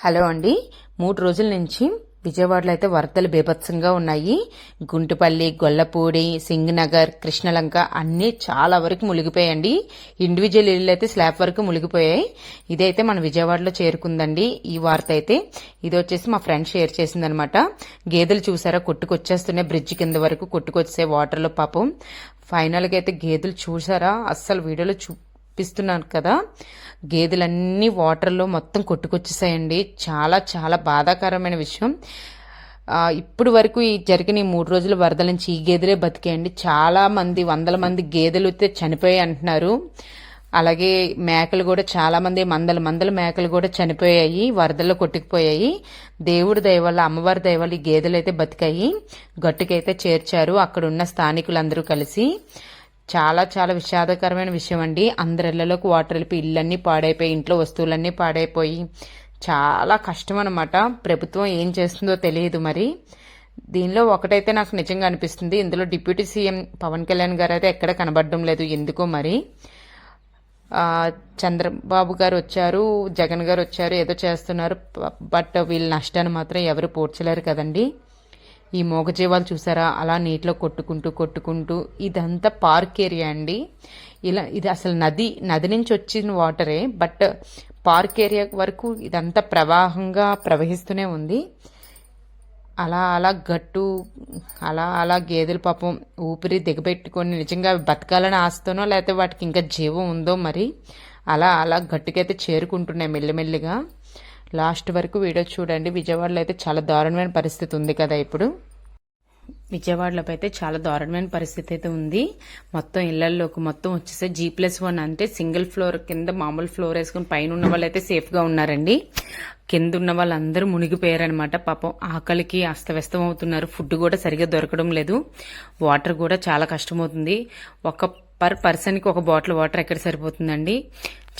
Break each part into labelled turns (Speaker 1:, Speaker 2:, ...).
Speaker 1: Hello అండి. మూడు రోజుల నుంచి విజయవాడలో అయితే వరదలు బీభత్సంగా ఉన్నాయి. గుంటుపల్లి గొల్లపూడి సింగనగర్ కృష్ణలంక అన్నీ చాలా వరకు మునిగిపోయాయండి. ఇండివిజువల్ ఇల్లు అయితే స్లాబ్ వరకు మునిగిపోయాయి. ఇదైతే మన విజయవాడలో చేరుకుందండి. ఈ వార్త అయితే ఇది వచ్చేసి మా ఫ్రెండ్ షేర్ చేసిందనమాట. గేదెలు చూసారా? కొట్టుకొచ్చేస్తున్నాయి. బ్రిడ్జ్ కింద వరకు కొట్టుకొచ్చే వాటర్లో పాపం. ఫైనల్గా అయితే గేదెలు చూసారా? అస్సలు వీడియోలో చూ చూపిస్తున్నాను కదా. గేదెలన్నీ వాటర్లో మొత్తం కొట్టుకొచ్చేసాయండి. చాలా చాలా బాధాకరమైన విషయం. ఇప్పుడు వరకు ఈ జరిగిన ఈ మూడు రోజుల వరదల నుంచి ఈ గేదెలే బతికేయండి. చాలా మంది వందల మంది గేదెలు అయితే చనిపోయాయి అంటున్నారు. అలాగే మేకలు కూడా చాలా మంది మందల మందల మేకలు కూడా చనిపోయాయి వరదల్లో కొట్టుకుపోయాయి. దేవుడి దయవల్ల అమ్మవారి దయవల్ల ఈ గేదెలు అయితే బతికాయి. గట్టుకైతే చేర్చారు. అక్కడ ఉన్న స్థానికులందరూ కలిసి. చాలా చాలా విషాదకరమైన విషయం అండి అందరిళ్ళలోకి వాటర్ వెళ్ళిపోయి ఇళ్ళన్నీ పాడైపోయి ఇంట్లో వస్తువులన్నీ పాడైపోయి చాలా కష్టం అనమాట ప్రభుత్వం ఏం చేస్తుందో తెలియదు మరి. దీనిలో ఒకటైతే నాకు నిజంగా అనిపిస్తుంది. ఇందులో డిప్యూటీ సీఎం పవన్ కళ్యాణ్ గారు అయితే ఎక్కడ కనబడడం లేదు. ఎందుకో మరి. చంద్రబాబు గారు వచ్చారు జగన్ గారు వచ్చారు ఏదో చేస్తున్నారు. బట్ వీళ్ళ నష్టాన్ని మాత్రం ఎవరు పోడ్చలేరు కదండీ. ఈ మూగజీవాలు చూసారా? అలా నీటిలో కొట్టుకుంటూ కొట్టుకుంటూ ఇదంతా పార్క్ ఏరియా అండి. ఇలా ఇది అసలు నది నది నుంచి వచ్చిన వాటరే బట్ పార్క్ ఏరియా వరకు ఇదంతా ప్రవాహంగా ప్రవహిస్తూనే ఉంది. అలా అలా గట్టు అలా అలా గేదెలు పాపం ఊపిరి దిగబెట్టుకొని నిజంగా బతకాలని ఆస్తోనో లేకపోతే వాటికి ఇంకా జీవం ఉందో మరి అలా అలా గట్టుకైతే చేరుకుంటున్నాయి మెల్లిమెల్లిగా. లాస్ట్ వరకు వీడియో చూడండి. విజయవాడలో అయితే చాలా దారుణమైన పరిస్థితి ఉంది కదా ఇప్పుడు. విజయవాడలో అయితే చాలా దారుణమైన పరిస్థితి అయితే ఉంది. మొత్తం ఇళ్ళలోకి మొత్తం వచ్చేసి జీ ప్లస్ వన్ అంటే సింగిల్ ఫ్లోర్ కింద మామూలు ఫ్లోర్ వేసుకుని పైన ఉన్న వాళ్ళు అయితే సేఫ్గా ఉన్నారండి. కింద ఉన్న వాళ్ళందరూ మునిగిపోయారనమాట పాపం ఆకలికి అస్తవ్యస్తం అవుతున్నారు. ఫుడ్ కూడా సరిగా దొరకడం లేదు. వాటర్ కూడా చాలా కష్టమవుతుంది. ఒక పర్ పర్సన్కి ఒక బాటిల్ వాటర్ ఎక్కడ సరిపోతుందండి?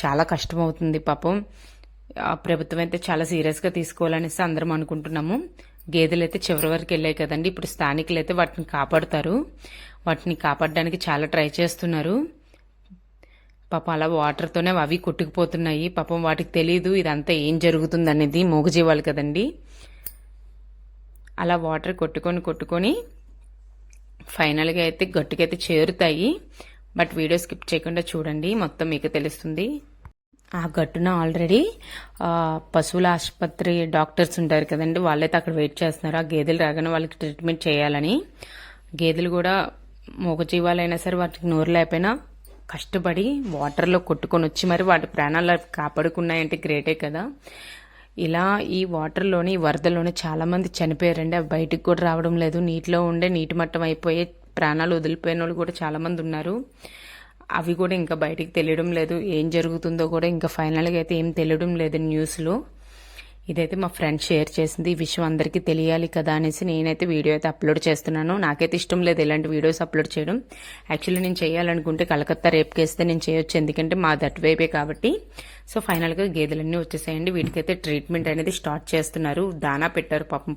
Speaker 1: చాలా కష్టమవుతుంది పాపం. ప్రభుత్వం అయితే చాలా సీరియస్గా తీసుకోవాలనేసి అందరం అనుకుంటున్నాము. గేదెలు అయితే చివరి వరకు వెళ్ళాయి కదండి. ఇప్పుడు స్థానికులు అయితే వాటిని కాపాడుతారు. వాటిని కాపాడడానికి చాలా ట్రై చేస్తున్నారు. పాపం అలా వాటర్తోనే అవి కొట్టుకుపోతున్నాయి. పాపం వాటికి తెలియదు ఇదంతా ఏం జరుగుతుంది అనేది మూగజీవాలు కదండి. అలా వాటర్ కొట్టుకొని కొట్టుకొని ఫైనల్గా అయితే గట్టుకైతే చేరుతాయి. బట్ వీడియో స్కిప్ చేయకుండా చూడండి. మొత్తం మీకు తెలుస్తుంది. ఆ గట్టున ఆల్రెడీ పశువుల ఆసుపత్రి డాక్టర్స్ ఉంటారు కదండి వాళ్ళైతే అక్కడ వెయిట్ చేస్తున్నారు. ఆ గేదెలు రాగానే వాళ్ళకి ట్రీట్మెంట్ చేయాలని. గేదెలు కూడా మూగజీవాలైనా సరే వాటికి నోరు లేకపోయినా కష్టపడి వాటర్లో కొట్టుకొని వచ్చి మరి వాటి ప్రాణాలు కాపాడుకున్నాయంటే గ్రేటే కదా. ఇలా ఈ వాటర్లోని వరదలోనే చాలామంది చనిపోయారండి. అవి బయటకు కూడా రావడం లేదు. నీటిలో ఉండే నీటి మట్టం అయిపోయే ప్రాణాలు వదిలిపోయిన వాళ్ళు కూడా చాలామంది ఉన్నారు. అవి కూడా ఇంకా బయటికి తెలియడం లేదు. ఏం జరుగుతుందో కూడా ఇంకా ఫైనల్గా అయితే ఏం తెలియడం లేదు న్యూస్లో ఇదైతే మా ఫ్రెండ్ షేర్ చేసింది. ఈ విషయం అందరికీ తెలియాలి కదా అనేసి నేనైతే వీడియో అయితే అప్లోడ్ చేస్తున్నాను. నాకైతే ఇష్టం లేదు ఇలాంటి వీడియోస్ అప్లోడ్ చేయడం. యాక్చువల్లీ నేను చేయాలనుకుంటే కలకత్తా రేపుకేస్తే నేను చేయొచ్చు. ఎందుకంటే మా దట్ వైపే కాబట్టి సో ఫైనల్గా గేదెలన్నీ వచ్చేసాయండి. వీటికైతే ట్రీట్మెంట్ అనేది స్టార్ట్ చేస్తున్నారు. దానా పెట్టారు. పాపం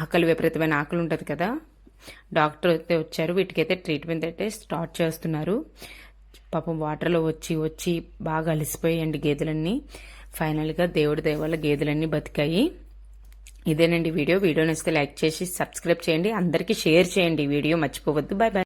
Speaker 1: ఆకలి విపరీతమైన ఆకలి ఉంటుంది కదా. డాక్టర్ అయితే వచ్చారు వీటికైతే ట్రీట్మెంట్ అయితే స్టార్ట్ చేస్తున్నారు. పాపం వాటర్లో వచ్చి వచ్చి బాగా అలసిపోయాయండి గేదెలన్నీ. ఫైనల్గా దేవుడి దయవల్ల గేదెలన్నీ బతికాయి. ఇదేనండి వీడియో. వీడియో నచ్చితే లైక్ చేసి సబ్స్క్రైబ్ చేయండి. అందరికీ షేర్ చేయండి వీడియో. మర్చిపోవద్దు. Bye bye